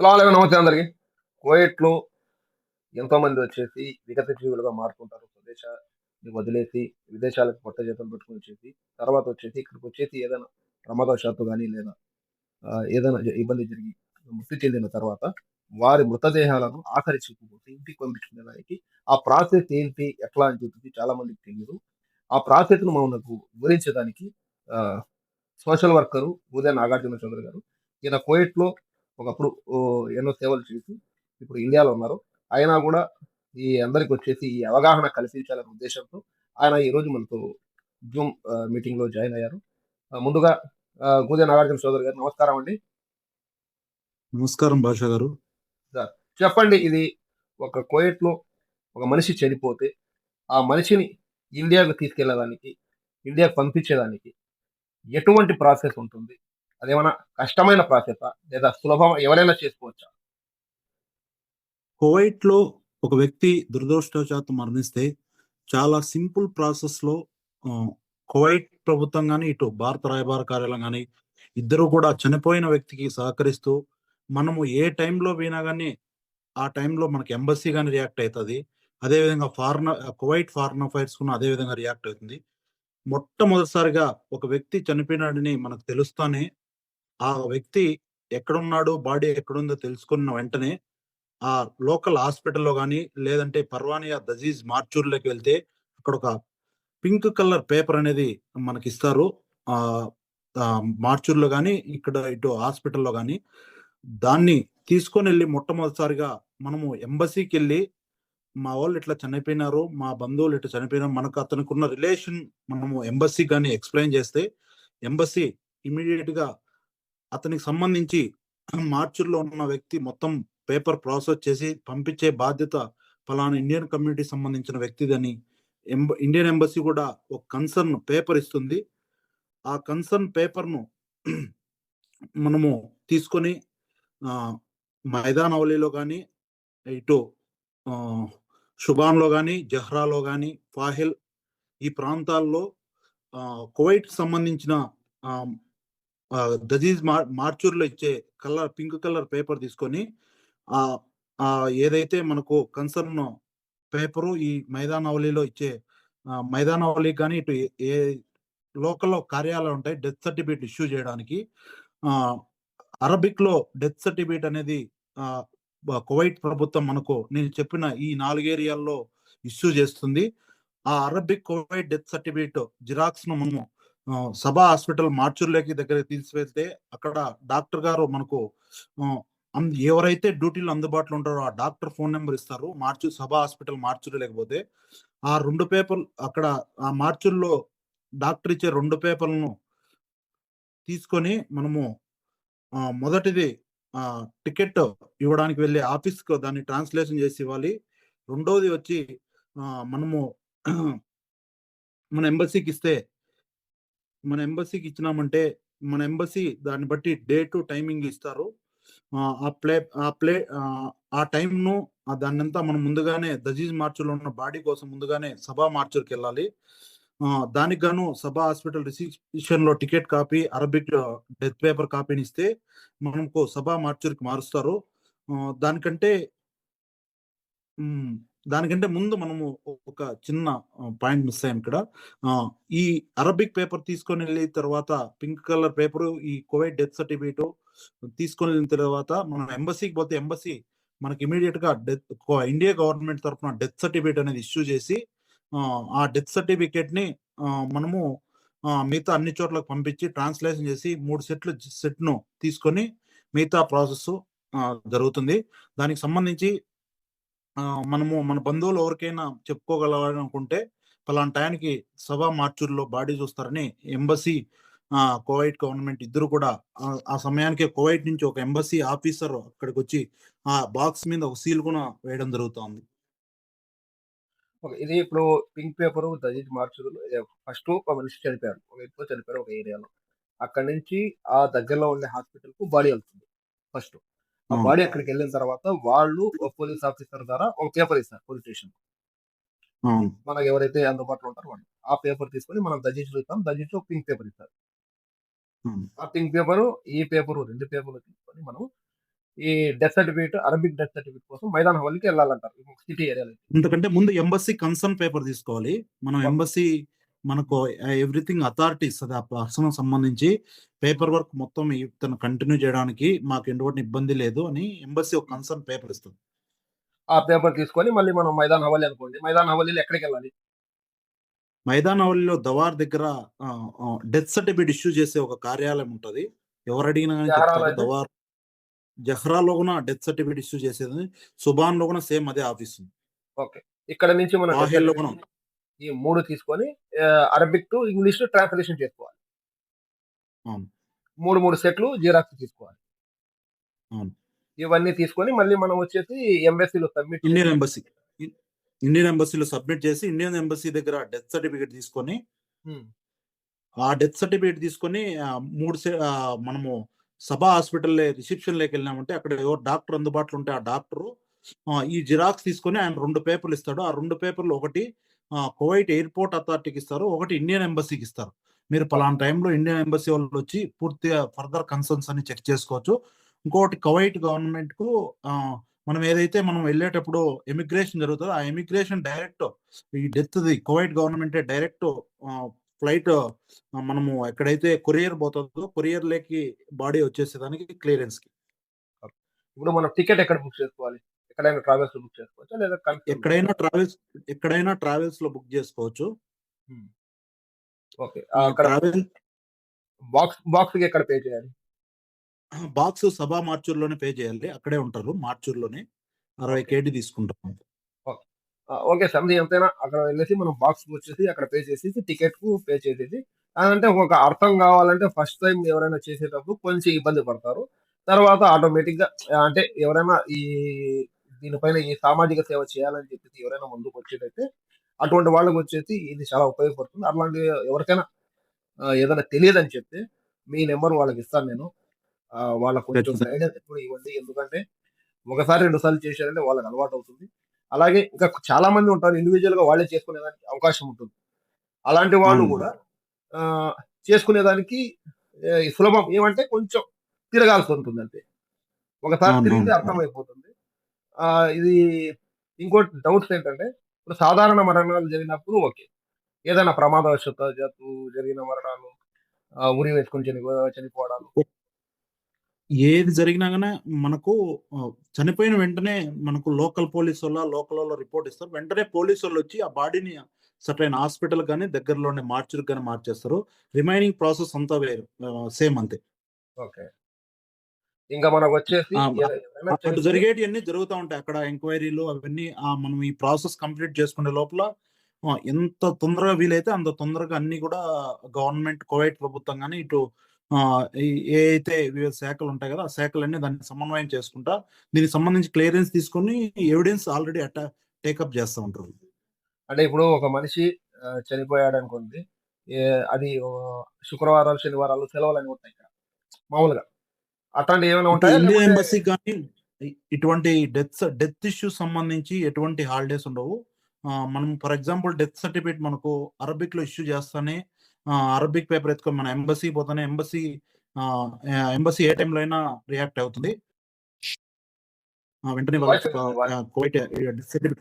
అలాగే నమస్తే అందరికి. కోయట్లో ఎంతో మంది వచ్చేసి విగత జీవులుగా మారుతుంటారు. స్వదేశ వదిలేసి విదేశాలకు కొత్త జీతం పెట్టుకుని వచ్చేసి తర్వాత వచ్చేసి ఇక్కడికి వచ్చేసి ఏదైనా ప్రమాదవశాత్తు కానీ లేదా ఏదైనా ఇబ్బంది జరిగి మృతి చెందిన తర్వాత వారి మృతదేహాలను ఆఖరి చూపుకుంటూ ఇంటికి పంపించుకునేదానికి ఆ ప్రాసెస్ ఏంటి ఎట్లా అని చెప్పేసి చాలా మందికి తెలియదు ఆ ప్రాసెస్ను మనకు వివరించడానికి సోషల్ వర్కరు ఉదయ నాగార్జున చంద్ర గారు. ఈయన కోయట్లో ఒకప్పుడు ఎన్నో సేవలు చేసి ఇప్పుడు ఇండియాలో ఉన్నారు. అయినా కూడా ఈ అందరికి వచ్చేసి ఈ అవగాహన కల్పించాలనే ఉద్దేశంతో ఆయన ఈ రోజు మనతో జూమ్ మీటింగ్లో జాయిన్ అయ్యారు. ముందుగా గుదే నాగార్జున చౌదరి గారు నమస్కారం అండి. నమస్కారం భాష గారు. చెప్పండి ఇది ఒక కోయట్లో ఒక మనిషి చనిపోతే ఆ మనిషిని ఇండియాకు తీసుకెళ్ళేదానికి ఇండియాకు పంపించేదానికి ఎటువంటి ప్రాసెస్ ఉంటుంది? అదేమైనా కష్టమైన ప్రాసెస్? లేదా సులభం ఎవరైనా చేసుకోవచ్చా? కోవైట్లో ఒక వ్యక్తి దురదృష్టవశాత్తు మరణిస్తే చాలా సింపుల్ ప్రాసెస్లో కువైట్ ప్రభుత్వం కానీ ఇటు భారత రాయబార కార్యాలయం కానీ ఇద్దరు కూడా చనిపోయిన వ్యక్తికి సహకరిస్తూ మనము ఏ టైంలో పోయినా కానీ ఆ టైంలో మనకి ఎంబసీ కానీ రియాక్ట్ అవుతుంది అదేవిధంగా ఫారెన్ కువైట్ ఫారెన్ అఫైర్స్ కూడా అదే విధంగా రియాక్ట్ అవుతుంది. మొట్టమొదటిసారిగా ఒక వ్యక్తి చనిపోయినాడని మనకు తెలుస్తానే ఆ వ్యక్తి ఎక్కడున్నాడు బాడీ ఎక్కడుందో తెలుసుకున్న వెంటనే ఆ లోకల్ హాస్పిటల్లో కానీ లేదంటే పర్వానియా దజీజ్ మార్చూర్లోకి వెళ్తే అక్కడ ఒక పింక్ కలర్ పేపర్ అనేది మనకి ఇస్తారు ఆ మార్చూర్లో కానీ ఇక్కడ ఇటు హాస్పిటల్లో కానీ దాన్ని తీసుకొని వెళ్ళి మొట్టమొదటిసారిగా మనము ఎంబసీకి వెళ్ళి మా వాళ్ళు ఇట్లా చనిపోయినారు మా బంధువులు ఇట్లా చనిపోయినారు మనకు అతనికి ఉన్న రిలేషన్ మనము ఎంబసీ కానీ ఎక్స్ప్లెయిన్ చేస్తే ఎంబసీ ఇమీడియట్గా అతనికి సంబంధించి మార్చిలో ఉన్న వ్యక్తి మొత్తం పేపర్ ప్రాసెస్ చేసి పంపించే బాధ్యత ఫలానా ఇండియన్ కమ్యూనిటీ సంబంధించిన వ్యక్తిదని ఎంబ ఇండియన్ ఎంబసీ కూడా ఒక కన్సర్న్ పేపర్ ఇస్తుంది. ఆ కన్సర్న్ పేపర్ను మనము తీసుకొని ఆ, మైదాన్ అవలీలో కానీ ఇటు షుబాన్లో కానీ జహ్రాలో కానీ ఫాహిల్ ఈ ప్రాంతాల్లో కువైట్ సంబంధించిన దజీజ్ మార్ మార్చూర్లో ఇచ్చే కలర్ పింక్ కలర్ పేపర్ తీసుకొని ఆ ఏదైతే మనకు కన్సర్న్ పేపరు ఈ మైదాన్ ఇచ్చే ఆ, కానీ ఇటు ఏ- లోకల్లో కార్యాలయాలు ఉంటాయి డెత్ సర్టిఫికేట్ ఇష్యూ చేయడానికి అరబిక్లో అరబిక్లో డెత్ సర్టిఫికేట్ అనేది కువైట్ ప్రభుత్వం మనకు నేను చెప్పిన ఈ నాలుగు ఏరియాల్లో ఇష్యూ చేస్తుంది. ఆ అరబిక్ కువైట్ డెత్ సర్టిఫికేట్ జిరాక్స్ను మనము సభా హాస్పిటల్ మార్చూర్లోకి దగ్గర తీసుకెళ్తే అక్కడ డాక్టర్ గారు మనకు అం- ఎవరైతే డ్యూటీలు అందుబాటులో ఉంటారో ఆ డాక్టర్ ఫోన్ నెంబర్ ఇస్తారు. మార్చు సభా హాస్పిటల్ మార్చూరు లేకపోతే ఆ రెండు పేపర్లు అక్కడ ఆ మార్చుల్లో డాక్టర్ ఇచ్చే రెండు పేపర్లను తీసుకొని మనము మొదటిది టికెట్ ఇవ్వడానికి వెళ్ళే ఆఫీస్కి దాన్ని ట్రాన్స్లేషన్ చేసి ఇవ్వాలి. రెండోది వచ్చి మనము మన ఎంబసీకి ఇస్తే మన ఎంబసీకి ఇచ్చినామంటే మన ఎంబసీ దాన్ని బట్టి డే టు టైమింగ్ ఇస్తారు. ఆ, ప్లే ఆ ప్లే ఆ, ఆ టైంను దాన్ని అంతా మనం ముందుగానే దజీజ్ మార్చులో ఉన్న బాడీ కోసం ముందుగానే సభా మార్చుకి వెళ్ళాలి. దానికి గాను Sabah hospital రిసెప్షన్లో ticket copy Arabic death paper కాపీని ఇస్తే మనకు సభా మార్చురికి మారుస్తారు. దానికంటే దానికంటే ముందు మనము ఒక చిన్న పాయింట్ మిస్ అయ్యాం ఇక్కడ. ఈ అరబిక్ పేపర్ తీసుకొని వెళ్ళిన తర్వాత పింక్ కలర్ పేపర్ ఈ కోవిడ్ డెత్ సర్టిఫికేట్ తీసుకొని వెళ్ళిన తర్వాత మనం ఎంబసీకి పోతే ఎంబసీ మనకి ఇమీడియట్గా డెత్ ఇండియా గవర్నమెంట్ తరఫున డెత్ సర్టిఫికేట్ అనేది ఇష్యూ చేసి ఆ, డెత్ సర్టిఫికేట్ని మనము మిగతా అన్ని చోట్లకు పంపించి ట్రాన్స్లేషన్ చేసి మూడు సెట్లు సెట్ను తీసుకొని మిగతా ప్రాసెస్ జరుగుతుంది. దానికి సంబంధించి మనము మన బంధువులు ఎవరికైనా చెప్పుకోగలనుకుంటే పలానా టయానికి సభా మార్చూర్లో బాడీ చూస్తారని ఎంబసీ కువైట్ గవర్నమెంట్ ఇద్దరు కూడా ఆ- సమయానికి కువైట్ నుంచి ఒక ఎంబసీ ఆఫీసర్ అక్కడికి వచ్చి ఆ బాక్స్ మీద ఒక సీల్ కూడా వేయడం జరుగుతోంది. ఇది ఇప్పుడు పింక్ పేపర్ దజిట్ మార్చులు ఫస్ట్ ఒక మనిషి చనిపోయారు ఒక వ్యక్తితో చనిపోయారు ఒక ఏరియాలో. అక్కడి నుంచి ఆ దగ్గరలో ఉండే హాస్పిటల్కు బాడీ వెళ్తుంది ఫస్ట్. ఆ. బాడీ అక్కడికి వెళ్ళిన తర్వాత వాళ్ళు పోలీస్ ఆఫీసర్ ద్వారా ఒక పేపర్ ఇస్తారు పోలీస్ స్టేషన్ మనకు ఎవరైతే అందుబాటులో ఉంటారో వాళ్ళు. ఆ పేపర్ తీసుకొని మనం దజిత్ ఇస్తాం. దజిత్ పింక్ పేపర్ ఇస్తారు. ఆ పింక్ పేపర్ ఈ పేపర్ రెండు పేపర్లు తీసుకొని మనం ఈ death certificate Arabic death certificate కోసం మైదాన్ హవల్కి వెళ్ళాలంటారు. సిటీ ఏరియాలో. ఎందుకంటే ముందు ఎంబసీ కన్సర్న్ పేపర్ తీసుకోవాలి. మనం ఎంబసీ మనకు ఎవ్రీథింగ్ అథారిటీ ఇస్తుంది ఆ పర్సన్ సంబంధించి పేపర్ వర్క్ మొత్తం తను కంటిన్యూ చేయడానికి మాకు ఎటువంటి ఇబ్బంది లేదు అని ఎంబసీ ఒక కన్సర్న్ పేపర్ ఇస్తుంది. ఆ పేపర్ తీసుకొని మళ్ళీ మనం మైదాన్ హవలి అనుకోండి. మైదాన్ హవలీలో ఎక్కడికి వెళ్ళాలి? మైదాన్ అవలిలో దవార్ దగ్గర డెత్ సర్టిఫికేట్ ఇష్యూ చేసే ఒక కార్యాలయం ఉంటది. ఎవరు అడిగినా కానీ? దవార్ జహ్రాలో కూడా డెత్ సర్టిఫికేట్ ఇష్యూ చేసేది. సుబాన్లో కూడా సేమ్ అదే ఆఫీస్ ఉంది. ఇక్కడ నుంచి మనం ఈ మూడు తీసుకొని అరబిక్ టు ఇంగ్లీష్ ట్రాన్స్లేషన్ చేసుకోవాలి. మూడు మూడు సెట్లు జిరాక్స్ తీసుకోవాలి. ఇవన్నీ తీసుకొని మళ్ళీ మనం వచ్చేసి ఎంబసీలో సబ్మిట్ ఇండియన్ ఎంబసీ ఇండియన్ ఎంబసీలో సబ్మిట్ చేసి ఇండియన్ ఎంబసీ దగ్గర డెత్ సర్టిఫికేట్ తీసుకొని ఆ డెత్ సర్టిఫికేట్ తీసుకొని మూడు మనము సభా హాస్పిటల్ రిసెప్షన్లోకి వెళ్ళినామంటే అక్కడ ఎవరు డాక్టర్ అందుబాటులో ఉంటే ఆ డాక్టర్ ఈ జిరాక్స్ తీసుకొని ఆయన రెండు పేపర్లు ఇస్తాడు. ఆ రెండు పేపర్లు ఒకటి కువైట్ ఎయిర్పోర్ట్ అథారిటీకి ఇస్తారు ఒకటి ఇండియన్ ఎంబసీకి ఇస్తారు మీరు పలానా టైంలో ఇండియన్ ఎంబసీ వాళ్ళు వచ్చి పూర్తిగా ఫర్దర్ కన్సర్న్స్ అని చెక్ చేసుకోవచ్చు. ఇంకోటి కువైట్ గవర్నమెంట్కు మనం ఏదైతే మనం వెళ్ళేటప్పుడు ఎమిగ్రేషన్ జరుగుతుందో ఆ ఎమిగ్రేషన్ డైరెక్ట్ ఈ death Kuwait government direct flight మనము ఎక్కడైతే కొరియర్ పోతుందో కొరియర్ లేకి బాడీ వచ్చేసేదానికి క్లియరెన్స్కి ఇప్పుడు మనం టికెట్ ఎక్కడ బుక్ చేసుకోవాలి? ఎక్కడైనా ట్రావెల్స్ బుక్ చేసుకోవచ్చా? లేదా? ఎక్కడైనా ట్రావెల్స్ ఎక్కడైనా ట్రావెల్స్లో బుక్ చేసుకోవచ్చు. ఓకే ట్రావెల్ బాక్స్ బాక్స్కి ఎక్కడ పే చేయాలి? బాక్స్ సభా మార్చూర్లోనే పే చేయాలి. అక్కడే ఉంటారు మార్చూర్లోనే అరవై కేడీ తీసుకుంటాం ఓకే సంధి ఎంతైనా అక్కడ వెళ్ళేసి మనం బాక్స్ వచ్చేసి అక్కడ పే చేసేసి టికెట్కు పే చేసేసి అంటే ఒక అర్థం కావాలంటే ఫస్ట్ టైం ఎవరైనా చేసేటప్పుడు కొంచెం ఇబ్బంది పడతారు. తర్వాత ఆటోమేటిక్గా అంటే ఎవరైనా ఈ దీనిపైన ఈ సామాజిక సేవ చేయాలని చెప్పేసి ఎవరైనా ముందుకు వచ్చేటైతే అటువంటి వాళ్ళకి వచ్చేసి ఇది చాలా ఉపయోగపడుతుంది. అట్లాంటి ఎవరికైనా ఏదైనా తెలియదని చెప్తే మీ నెంబర్ వాళ్ళకి ఇస్తాను నేను. వాళ్ళకు కొంచెం. గైడెన్స్ కూడా ఇవ్వండి. ఎందుకంటే ఒకసారి రెండు సార్లు చేశారంటే వాళ్ళకి అలవాటు అవుతుంది. అలాగే ఇంకా చాలా మంది ఉంటారు. ఇండివిజువల్గా వాళ్ళే చేసుకునేదానికి అవకాశం ఉంటుంది. అలాంటి వాళ్ళు. కూడా చేసుకునేదానికి సులభం. ఏమంటే కొంచెం తిరగాల్సి ఉంటుంది అంతే. ఒకసారి తిరిగితే. అర్థమైపోతుంది. ఇది ఇంకోటి డౌట్స్ ఏంటంటే ఇప్పుడు సాధారణ మరణాలు జరిగినప్పుడు ఓకే. ఏదైనా ప్రమాదవశాత్తు జరిగిన మరణాలు ఉరి వేసుకొని చనిపో చనిపోవడాలు. ఏది జరిగినా గానీ మనకు చనిపోయిన వెంటనే మనకు లోకల్ పోలీస్ వాళ్ళ లోకల్ వాళ్ళ రిపోర్ట్ ఇస్తారు. వెంటనే పోలీసు వాళ్ళు వచ్చి ఆ బాడీని సటైన హాస్పిటల్ కానీ దగ్గరలోనే మార్చుకు కానీ మార్చేస్తారు. రిమైనింగ్ ప్రాసెస్ అంతా వేరు. సేమ్ అంతే. ఓకే. ఇంకా మనకు వచ్చేసి ఆ, ఏ- ఎవరైనా అటు చనిపోతే- జరిగేటి అన్ని జరుగుతూ ఉంటాయి. అక్కడ ఎంక్వైరీలు అవన్నీ మనం ఈ ప్రాసెస్ కంప్లీట్ చేసుకునే లోపల ఎంత తొందరగా వీలైతే అంత తొందరగా అన్ని కూడా గవర్నమెంట్ కువైట్ ప్రభుత్వం కానీ ఇటు ఏ అయితే వివిధ శాఖలు ఉంటాయి కదా ఆ శాఖలన్నీ దాన్ని సమన్వయం చేసుకుంటా దీనికి సంబంధించి క్లియరెన్స్ తీసుకొని ఎవిడెన్స్ ఆల్రెడీ అట్టా టేకప్ చేస్తూ ఉంటారు. అంటే ఇప్పుడు ఒక మనిషి చనిపోయాడు అనుకోండి ఏ- అది శుక్రవారాలు శనివారాలు సెలవులు అని ఉంటాయి ఇక్కడ మామూలుగా. అట్లాంటి ఏమైనా ఉంటాయా? లేకపోతే- ఎంబసీ కానీ ఇటువంటి డెత్ డెత్ ఇష్యూస్ సంబంధించి ఎటువంటి హాలిడేస్ ఉండవు. మనం ఫర్ ఎగ్జాంపుల్ డెత్ సర్టిఫికేట్ మనకు అరబిక్లో ఇష్యూ చేస్తానే అరబిక్ పేపర్ ఎత్తుకొని మన ఎంబసీ పోతానే ఎంబసీ ఎంబసీ ఏ టైంలో అయినా రియాక్ట్ అవుతుంది. వెంటనే కోవిడ్ సర్టిఫికేట్.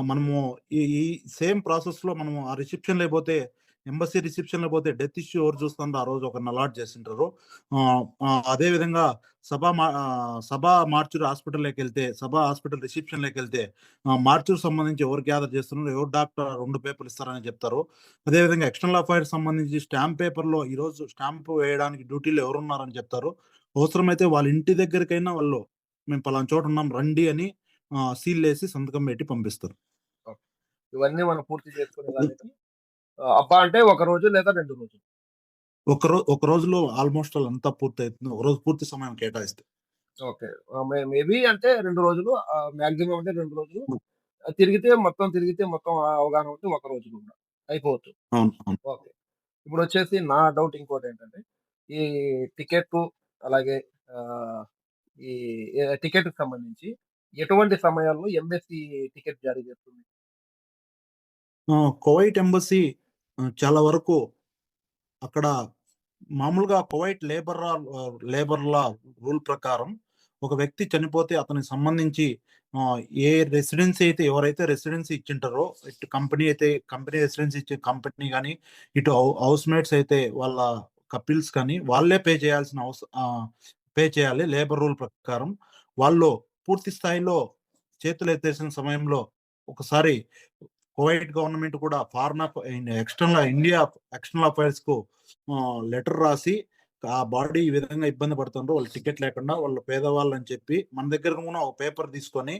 మనము ఈ సేమ్ ప్రాసెస్లో మనము ఆ రిసెప్షన్ లేకపోతే ఎంబసీ రిసెప్షన్లో పోతే డెత్ ఇష్యూ ఎవరు చూస్తుందో ఆ రోజు ఒక అలాట్ చేసింటారు ఆ, ఆ, అదే విధంగా సభా సభా మార్చూర్ హాస్పిటల్లోకి వెళ్తే సభా హాస్పిటల్ రిసెప్షన్లోకి వెళ్తే మార్చూర్ సంబంధించి ఎవరు గ్యాదర్ చేస్తున్నారు ఎవరు డాక్టర్ రెండు పేపర్లు ఇస్తారని చెప్తారు. అదే విధంగా ఎక్స్టర్నల్ అఫైర్స్ సంబంధించి స్టాంప్ పేపర్లో ఈ రోజు స్టాంప్ వేయడానికి డ్యూటీలో ఎవరున్నారని చెప్తారు. అవసరమైతే వాళ్ళ ఇంటి దగ్గరికైనా వాళ్ళు మేము పలానా చోట ఉన్నాం రండి అని సీల్ వేసి సంతకం పెట్టి పంపిస్తారు. ఇవన్నీ మనం పూర్తి చేసుకునే అబ్బా అంటే ఒక రోజు లేదా రెండు రోజులు. ఒక రోజు ఒక రోజులో ఆల్మోస్ట్ అంతా పూర్తి అవుతుంది ఒక రోజు పూర్తి సమయం కేటాయిస్తే. ఓకే. మేబీ అంటే రెండు రోజులు మాక్సిమం అంటే రెండు రోజులు. తిరిగితే మొత్తం తిరిగితే మొత్తం అవగాహన ఉంటే ఒక రోజు కూడా అయిపోవచ్చు. ఓకే. ఇప్పుడు వచ్చేసి నా డౌట్ ఇంకోటి ఏంటంటే ఈ టికెట్ అలాగే ఈ టికెట్ సంబంధించి ఎటువంటి సమయాల్లో ఎంఎస్సి టికెట్ జారీ చేస్తుంది? కువైట్ ఎంబసీ చాలా వరకు అక్కడ మామూలుగా Kuwait labour labour law rule ప్రకారం ఒక వ్యక్తి చనిపోతే అతనికి సంబంధించి ఏ రెసిడెన్సీ అయితే ఎవరైతే రెసిడెన్సీ ఇచ్చింటారో ఇటు కంపెనీ అయితే కంపెనీ రెసిడెన్సీ ఇచ్చే కంపెనీ కానీ ఇటు హౌస్ మేట్స్ అయితే వాళ్ళ కపిల్స్ కానీ వాళ్ళే పే చేయాల్సిన అవస పే చేయాలి లేబర్ రూల్ ప్రకారం. వాళ్ళు పూర్తి స్థాయిలో చేతులు ఎత్తేసిన సమయంలో ఒకసారి కువైట్ గవర్నమెంట్ కూడా ఫారెన్ ఎక్స్టర్నల్ ఇండియా ఎక్స్టర్నల్ అఫైర్స్కు లెటర్ రాసి ఆ బాడీ ఈ విధంగా ఇబ్బంది పడుతుండ్రు. వాళ్ళు టికెట్ లేకుండా వాళ్ళు పేదవాళ్ళు అని చెప్పి మన దగ్గర కూడా ఒక పేపర్ తీసుకొని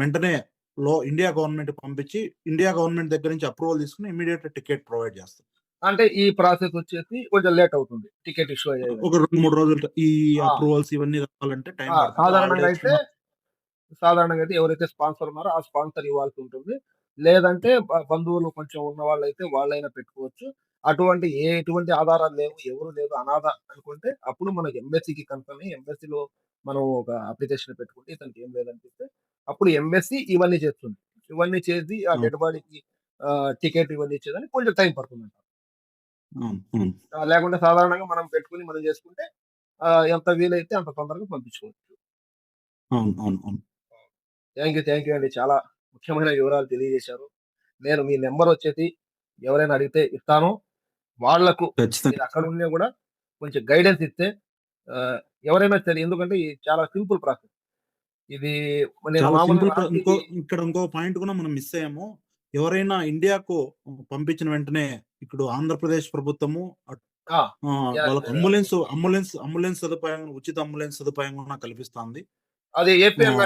వెంటనే లో ఇండియా గవర్నమెంట్ పంపించి ఇండియా గవర్నమెంట్ దగ్గర నుంచి అప్రూవల్ తీసుకుని ఇమీడియట్ టికెట్ ప్రొవైడ్ చేస్తారు. అంటే ఈ ప్రాసెస్ వచ్చేసి కొంచెం లేట్ అవుతుంది టికెట్ ఇష్యూ అయ్యేది. ఒక రెండు మూడు రోజులు ఈ. అప్రూవల్స్ ఇవన్నీ రావాలంటే టైం సాధారణంగా అయితే సాధారణంగా అయితే ఎవరైతే స్పాన్సర్ ఉన్నారో ఆ స్పాన్సర్ ఇవ్వాల్సి ఉంటుంది. లేదంటే బంధువులు కొంచెం ఉన్న వాళ్ళైతే వాళ్ళైనా పెట్టుకోవచ్చు. అటువంటి ఏ ఎటువంటి ఆధారాలు లేవు ఎవరు లేదు అనాథ అనుకుంటే అప్పుడు మనకి ఎంబెస్సీకి కనుకొని ఎంబెస్సీలో మనం ఒక అప్లికేషన్ పెట్టుకుంటే ఇతనికి ఏం లేదనిపిస్తే అప్పుడు ఎంబెస్సీ ఇవన్నీ చేస్తుంది. ఇవన్నీ చేసి ఆ. డెడ్ బాడీకి టికెట్ ఇవన్నీ ఇచ్చేదానికి కొంచెం టైం పడుతుంది లేకుంటే సాధారణంగా మనం పెట్టుకుని మనం చేసుకుంటే ఎంత వీలైతే అంత తొందరగా పంపించుకోవచ్చు. అవును అవును అవును. థ్యాంక్ యూ థ్యాంక్ యూ అండి. చాలా ముఖ్యమైన వివరాలు తెలియజేశారు. నేను మీ నెంబర్ వచ్చేసి ఎవరైనా అడిగితే ఇస్తాను. వాళ్ళకు అక్కడ ఉన్నా కూడా కొంచెం గైడెన్స్ ఇస్తే ఎవరైనా సరే ఎందుకంటే ఇది చాలా సింపుల్ ప్రాసెస్. ఇది ఇక్కడ ఇంకో పాయింట్ కూడా మనం మిస్ అయ్యాము. ఎవరైనా ఇండియాకు పంపించిన వెంటనే ఇప్పుడు ఆంధ్రప్రదేశ్ ప్రభుత్వము వాళ్ళకి. అంబులెన్స్ అంబులెన్స్ అంబులెన్స్ సదుపాయం ఉచిత అంబులెన్స్ సదుపాయం కూడా కల్పిస్తుంది. అది ఏపీఎం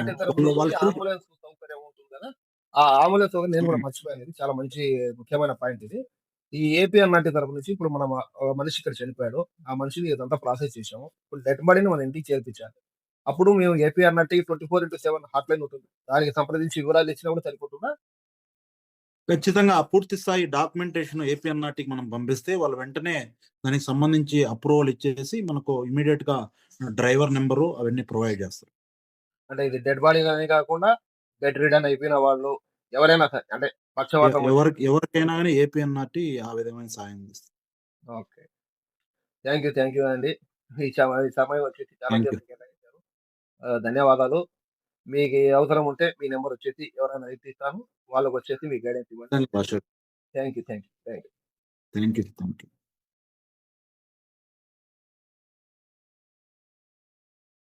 ఆ, లాంటి తరఫు వాళ్ళు- నుంచి వాళ్ళు- అంబులెన్స్ సౌకర్యం ఉంటుంది కదా ఆ అంబులెన్స్ సౌకర్యం నేను కూడా. మర్చిపోయాను. ఇది చాలా మంచి ముఖ్యమైన పాయింట్ ఇది. ఈ ఏపీఎం లాంటి తరఫు నుంచి ఇప్పుడు మనం మనిషి ఇక్కడ చనిపోయాడు. ఆ మనిషిని ఇదంతా ప్రాసెస్ చేసాము ఇప్పుడు డెడ్ బాడీని మన ఇంటికి చేర్పించాలి. అప్పుడు మేము APNRT twenty four into seven hot line ఉంటుంది. దానికి సంప్రదించి వివరాలు ఇచ్చినా కూడా సరిపోతుందా? ఖచ్చితంగా ఆ పూర్తి స్థాయి డాక్యుమెంటేషన్ ఏపీఎన్ఆర్టీకి మనం పంపిస్తే వాళ్ళు వెంటనే దానికి సంబంధించి అప్రూవల్ ఇచ్చేసి మనకు ఇమీడియట్గా డ్రైవర్ నెంబరు అవన్నీ ప్రొవైడ్ చేస్తారు. అంటే ఇది డెడ్ బాడీ అనే కాకుండా బెడ్ రిడన్ అయిపోయిన వాళ్ళు ఎవరైనా సరే అంటే పక్షవాతం ఎవరికి ఎవరికైనా కానీ ఏపీఎన్ఆర్టీ ఆ విధమైన సాయం చేస్తారు okay. Thank you thank you అండి. ఈ సమ- ఈ సమయం వచ్చేసి చాలా ధన్యవాదాలు. మీకు అవసరం ఉంటే మీ నెంబర్ వచ్చేసి ఎవరైనా ఇస్తాను. వాళ్ళకి వచ్చేసి మీ గైడెన్స్ ఇవ్వండి. Thank you thank you thank you thank you thank you